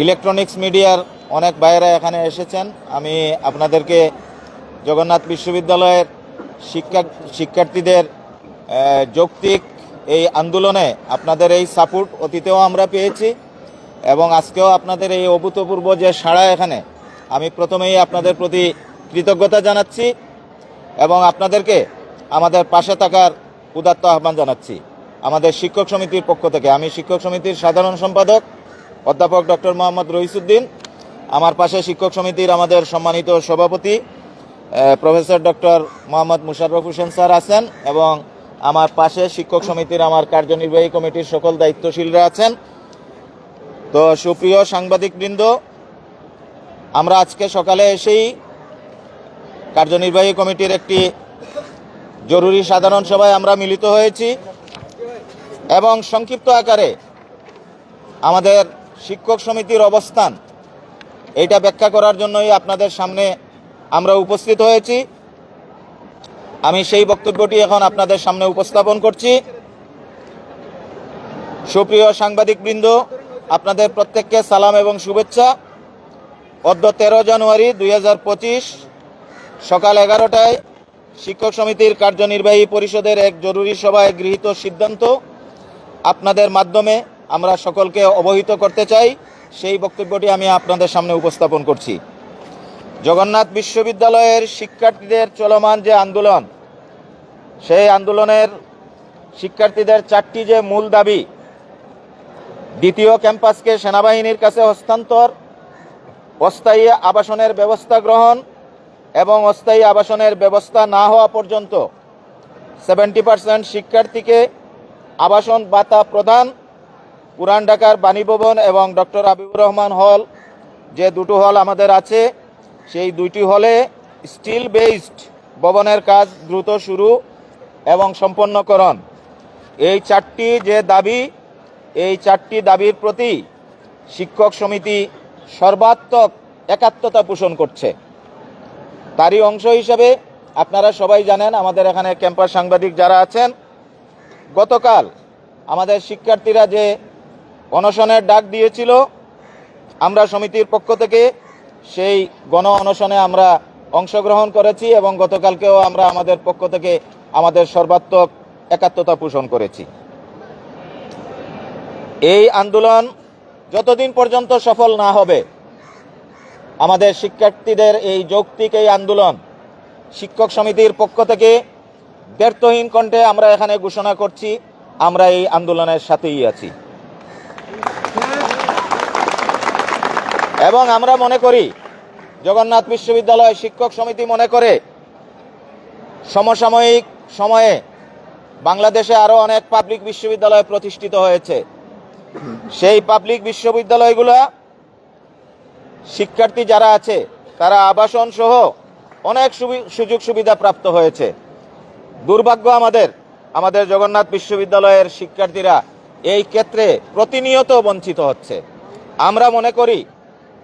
Electronics মিডিয়ার অনেক বাইরে এখানে এসেছেন। আমি আপনাদেরকে জগন্নাথ বিশ্ববিদ্যালয়ের শিক্ষা শিক্ষার্থীদের যৌক্তিক এই আন্দোলনে আপনাদের এই সাপোর্ট অতীতেও আমরা পেয়েছি এবং আজকেও আপনাদের এই অভূতপূর্ব যে সাড়া এখানে, আমি প্রথমেই আপনাদের প্রতি কৃতজ্ঞতা জানাচ্ছি এবং আপনাদেরকে আমাদের পাশে থাকার উদাত্ত আহ্বান জানাচ্ছি। আমাদের শিক্ষক সমিতির পক্ষ থেকে, আমি শিক্ষক সমিতির সাধারণ সম্পাদক অধ্যাপক ডক্টর মোহাম্মদ রহিসুদ্দিন, আমার পাশে শিক্ষক সমিতির আমাদের সম্মানিত সভাপতি professor doctor Mohammad Musharraf Hossain sir আছেন এবং আমার পাশে শিক্ষক সমিতির আমার কার্যনির্বাহী কমিটির সকল দায়িত্বশীলরা আছেন। তো সুপ্রিয় সাংবাদিকবৃন্দ, আমরা আজকে সকালে এসেই কার্যনির্বাহী কমিটির একটি জরুরি সাধারণ সভায় আমরা মিলিত হয়েছি এবং সংক্ষিপ্ত আকারে আমাদের শিক্ষক সমিতির অবস্থান। এইটা ব্যাখ্যা করার জন্যই আপনাদের সামনে আমরা উপস্থিত হয়েছি। আমি সেই বক্তব্যটি এখন আপনাদের সামনে উপস্থাপন করছি। সুপ্রিয় সাংবাদিকবৃন্দ, আপনাদের প্রত্যেককে সালাম এবং শুভেচ্ছা। অদ্য তেরো জানুয়ারি দুই হাজার পঁচিশ সকাল এগারোটায় শিক্ষক সমিতির কার্যনির্বাহী পরিষদের এক জরুরি সভায় গৃহীত সিদ্ধান্ত আপনাদের মাধ্যমে আমরা সকলকে অবহিত করতে চাই, সেই বক্তব্যটি আমি আপনাদের সামনে উপস্থাপন করছি। জগন্নাথ বিশ্ববিদ্যালয়ের শিক্ষার্থীদের চলমান যে আন্দোলন, সেই আন্দোলনের শিক্ষার্থীদের চারটি যে মূল দাবি, দ্বিতীয় ক্যাম্পাসকে সেনাবাহিনীর কাছে হস্তান্তর, অস্থায়ী আবাসনের ব্যবস্থা গ্রহণ এবং অস্থায়ী আবাসনের ব্যবস্থা না হওয়া পর্যন্ত, সেভেন্টি পার্সেন্ট শিক্ষার্থীকে আবাসন ভাতা প্রদান পুরান ঢাকার বাণীভবন এবং ডক্টর আবিবুর রহমান হল যে দুটো হল আমাদের আছে, সেই দুইটি হলে স্টিল বেসড ভবনের কাজ দ্রুত শুরু এবং সম্পন্নকরণ। এই চারটি যে দাবি, এই চারটি দাবির প্রতি শিক্ষক সমিতি সর্বাত্মক একাত্মতা পোষণ করছে। তারই অংশ হিসেবে আপনারা সবাই জানেন, আমাদের এখানে ক্যাম্পাস সাংবাদিক যারা আছেন, গতকাল আমাদের শিক্ষার্থীরা যে অনশনের ডাক দিয়েছিল আমরা সমিতির পক্ষ থেকে। সেই গণ অনশনে আমরা অংশগ্রহণ করেছি এবং গতকালকেও আমরা আমাদের পক্ষ থেকে আমাদের সর্বাত্মক একাত্মতা পোষণ করেছি। এই আন্দোলন যতদিন পর্যন্ত সফল না হবে, আমাদের শিক্ষার্থীদের এই যৌক্তিক এই আন্দোলন শিক্ষক সমিতির পক্ষ থেকে ব্যর্থহীন কণ্ঠে আমরা এখানে ঘোষণা করছি, আমরা এই আন্দোলনের সাথেই আছি। এবং আমরা মনে করি জগন্নাথ বিশ্ববিদ্যালয় শিক্ষক সমিতি মনে করে সমসাময়িক সময়ে বাংলাদেশে আরও অনেক পাবলিক বিশ্ববিদ্যালয় প্রতিষ্ঠিত হয়েছে। সেই পাবলিক বিশ্ববিদ্যালয়গুলো শিক্ষার্থী যারা আছে, তারা আবাসন সহ অনেক সুযোগ সুবিধা প্রাপ্ত হয়েছে। দুর্ভাগ্য আমাদের আমাদের জগন্নাথ বিশ্ববিদ্যালয়ের শিক্ষার্থীরা এই ক্ষেত্রে প্রতিনিয়ত বঞ্চিত হচ্ছে। আমরা মনে করি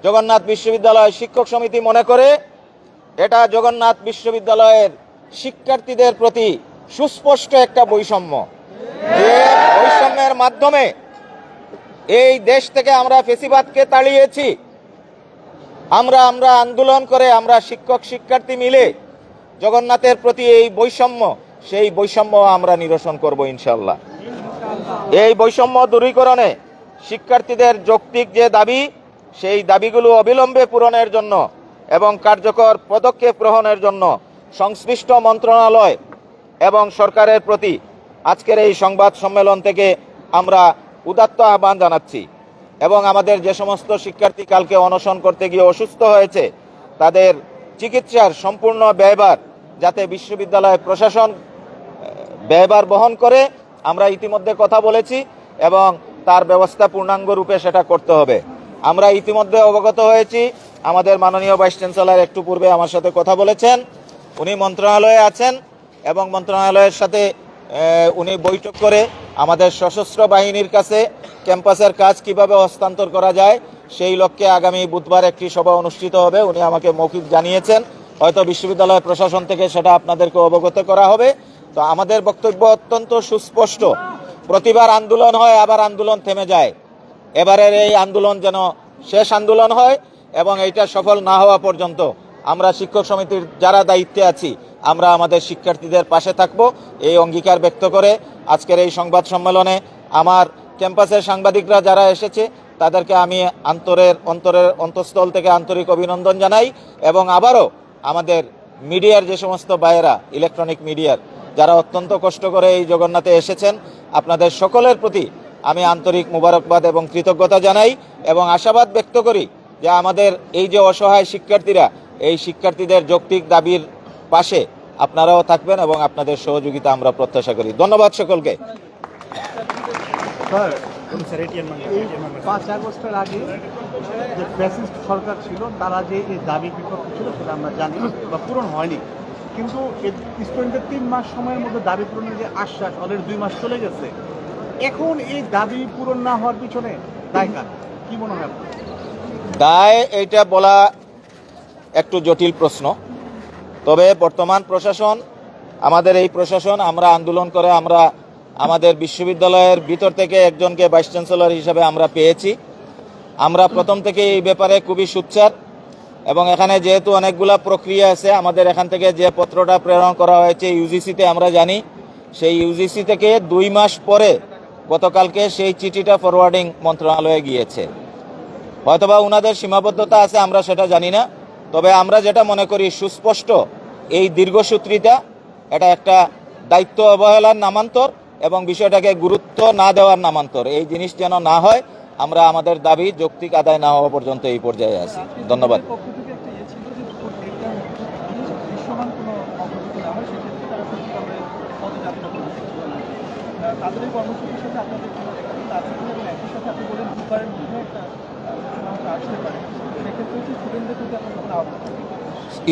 জগন্নাথ বিশ্ববিদ্যালয় শিক্ষক সমিতি মনে করে এটা জগন্নাথ বিশ্ববিদ্যালয়ের শিক্ষার্থীদের প্রতি সুস্পষ্ট একটা বৈষম্য। যে বৈষম্যের মাধ্যমে এই দেশ থেকে আমরা ফেসিবাদকে তাড়িয়েছি। আমরা আমরা আন্দোলন করে আমরা শিক্ষক, শিক্ষার্থী মিলে জগন্নাথের প্রতি এই বৈষম্য, সেই বৈষম্য আমরা নিরসন করব ইনশাল্লাহ এই বৈষম্য দূরীকরণে শিক্ষার্থীদের যৌক্তিক যে দাবি সেই দাবিগুলো অবিলম্বে পূরণের জন্য এবং কার্যকর পদক্ষেপ গ্রহণের জন্য সংশ্লিষ্ট মন্ত্রণালয় এবং সরকারের প্রতি আজকের এই সংবাদ সম্মেলন থেকে আমরা উদাত্ত আহ্বান জানাচ্ছি। এবং আমাদের যে সমস্ত শিক্ষার্থী কালকে অনশন করতে গিয়ে অসুস্থ হয়েছে, তাদের চিকিৎসার সম্পূর্ণ ব্যয়ভার যাতে বিশ্ববিদ্যালয় প্রশাসন ব্যয়ভার বহন করে, আমরা ইতিমধ্যে কথা বলেছি এবং তার ব্যবস্থা পূর্ণাঙ্গ রূপে সেটা করতে হবে। আমরা ইতিমধ্যে অবগত হয়েছি। আমাদের মাননীয় ভাইস চ্যান্সেলর একটু পূর্বে আমার সাথে কথা বলেছেন। উনি মন্ত্রণালয়ে আছেন এবং মন্ত্রণালয়ের সাথে উনি বৈঠক করে আমাদের সশস্ত্র বাহিনীর কাছে ক্যাম্পাসের কাজ কীভাবে হস্তান্তর করা যায় সেই লক্ষ্যে আগামী বুধবার একটি সভা অনুষ্ঠিত হবে। উনি আমাকে মৌখিক জানিয়েছেন। হয়তো বিশ্ববিদ্যালয় প্রশাসন থেকে সেটা আপনাদেরকে অবগত করা হবে। তো আমাদের বক্তব্য অত্যন্ত সুস্পষ্ট। প্রতিবার আন্দোলন হয়, আবার আন্দোলন থেমে যায়। এবারের এই আন্দোলন যেন শেষ আন্দোলন হয় এবং এইটা সফল না হওয়া পর্যন্ত আমরা শিক্ষক সমিতির যারা দায়িত্বে আছি, আমরা আমাদের শিক্ষার্থীদের পাশে থাকব। এই অঙ্গীকার ব্যক্ত করে আজকের এই সংবাদ সম্মেলনে আমার ক্যাম্পাসের সাংবাদিকরা যারা এসেছে, তাদেরকে আমি আন্তরের অন্তরের অন্তঃস্থল থেকে আন্তরিক অভিনন্দন জানাই এবং আবারও আমাদের মিডিয়ার যে সমস্ত ভাইয়েরা, ইলেকট্রনিক মিডিয়ার, যারা অত্যন্ত কষ্ট করে এই জগন্নাথে এসেছেন, আপনাদের সকলের প্রতি আমি আন্তরিক মুবারকবাদ এবং কৃতজ্ঞতা জানাই এবং আশাবাদ ব্যক্ত করি যে আমাদের এই যে অসহায় শিক্ষার্থীরা, এই শিক্ষার্থীদের যৌক্তিক দাবির পাশে আপনারাও থাকবেন এবং আপনাদের সহযোগিতা আমরা প্রত্যাশা করি। ধন্যবাদ সকলকে। যে সরকার ছিল, তারা যে এই দাবি ছিল, সেটা আমরা জানি বা পূরণ হয়নি। কিন্তু স্টুডেন্টের তিন মাস সময়ের মধ্যে দাবি পূরণের যে আশ্বাস, অলরেডি দুই মাস চলে গেছে। এখন এই দাবি পূরণ না হওয়ার পিছনে দায় কার? কি মনে হয় দায় এইটা বলা একটু জটিল প্রশ্ন। তবে বর্তমান প্রশাসন, আমাদের এই প্রশাসন, আমরা আন্দোলন করে আমরা আমাদের বিশ্ববিদ্যালয়ের ভিতর থেকে একজনকে ভাইস চ্যান্সেলর হিসাবে আমরা পেয়েছি। আমরা প্রথম থেকে এই ব্যাপারে খুবই সুচ্চার এবং এখানে যেহেতু অনেকগুলা প্রক্রিয়া আছে, আমাদের এখান থেকে যে পত্রটা প্রেরণ করা হয়েছে ইউজিসিতে আমরা জানি। সেই ইউজিসি থেকে দুই মাস পরে গতকালকে সেই চিঠিটা ফরওয়ার্ডিং মন্ত্রণালয়ে গিয়েছে। হয়তোবা উনাদের সীমাবদ্ধতা আছে, আমরা সেটা জানি না। তবে আমরা যেটা মনে করি সুস্পষ্ট, এই দীর্ঘসূত্রিতা এটা একটা দায়িত্ব অবহেলার নামান্তর এবং বিষয়টাকে গুরুত্ব না দেওয়ার নামান্তর। এই জিনিস যেন না হয়, আমরা আমাদের দাবি যৌক্তিক আদায় না হওয়া পর্যন্ত এই পর্যায়ে আছি। ধন্যবাদ পক্ষ থেকে একটা ইয়ে ছিল যে দুপুর দেড়টার মধ্যে যদি দৃশ্যমান কোনো অগ্রগতি না হয় সেক্ষেত্রে তারা সচিবালয়ে পদযাত্রা করবে আহ, তাদের এই কর্মসূচির সাথে আপনাদের একই সাথে আপনি বলেন মধ্যে একটা আসতে পারে। সেক্ষেত্রে হচ্ছে স্টুডেন্টদের প্রতি আপনার আহ্বান?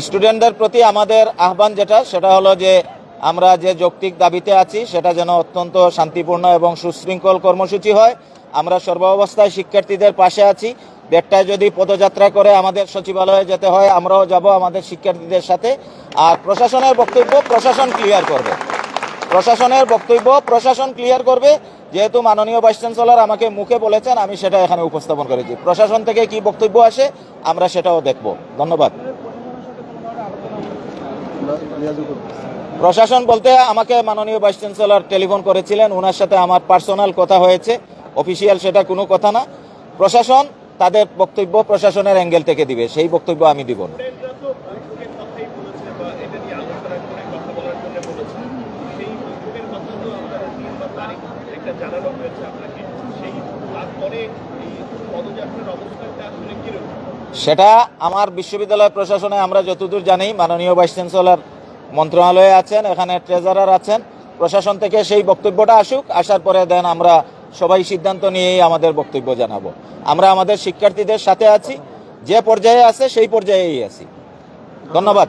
স্টুডেন্টদের প্রতি আমাদের আহ্বান যেটা, সেটা হলো যে আমরা যে যৌক্তিক দাবিতে আছি, সেটা যেন অত্যন্ত শান্তিপূর্ণ এবং সুশৃঙ্খল কর্মসূচি হয়। আমরা সর্বাবস্থায় শিক্ষার্থীদের পাশে আছি। দেড়টায় যদি পদযাত্রা করে আমাদের সচিবালয়ে যেতে হয়, আমরাও যাব আমাদের শিক্ষার্থীদের সাথে। আর প্রশাসনের বক্তব্য, প্রশাসন ক্লিয়ার করবে। প্রশাসনের বক্তব্য প্রশাসন ক্লিয়ার করবে। যেহেতু মাননীয় ভাইস চ্যান্সেলর আমাকে মুখে বলেছেন, আমি সেটা এখানে উপস্থাপন করেছি। প্রশাসন থেকে কি বক্তব্য আসে, আমরা সেটাও দেখব। ধন্যবাদ। প্রশাসন বলতে আমাকে মাননীয় ভাইস চ্যান্সেলর টেলিফোন করেছিলেন ওনার সাথে আমার পার্সোনাল কথা হয়েছে। অফিসিয়াল সেটা কোনো কথা না। প্রশাসন তাদের বক্তব্য প্রশাসনের অ্যাঙ্গেল থেকে দিবে, সেই বক্তব্য আমি দিব না। বলেছে, সেই বৈঠকের কথা তো তারিখ একটা জানানো হয়েছে আপনাকে, সেই তারপরে এই পদযাত্রার আসলে সেটা আমার বিশ্ববিদ্যালয় প্রশাসনে আমরা যতদূর জানি, মাননীয় ভাইস চ্যান্সেলর মন্ত্রণালয়ে আছেন, এখানে ট্রেজারার আছেন, প্রশাসন থেকে সেই বক্তব্যটা আসুক, আসার পরে দেন আমরা সবাই সিদ্ধান্ত নিয়েই আমাদের বক্তব্য জানাব। আমরা আমাদের শিক্ষার্থীদের সাথে আছি, যে পর্যায়ে আছে সেই পর্যায়েই আছি। ধন্যবাদ।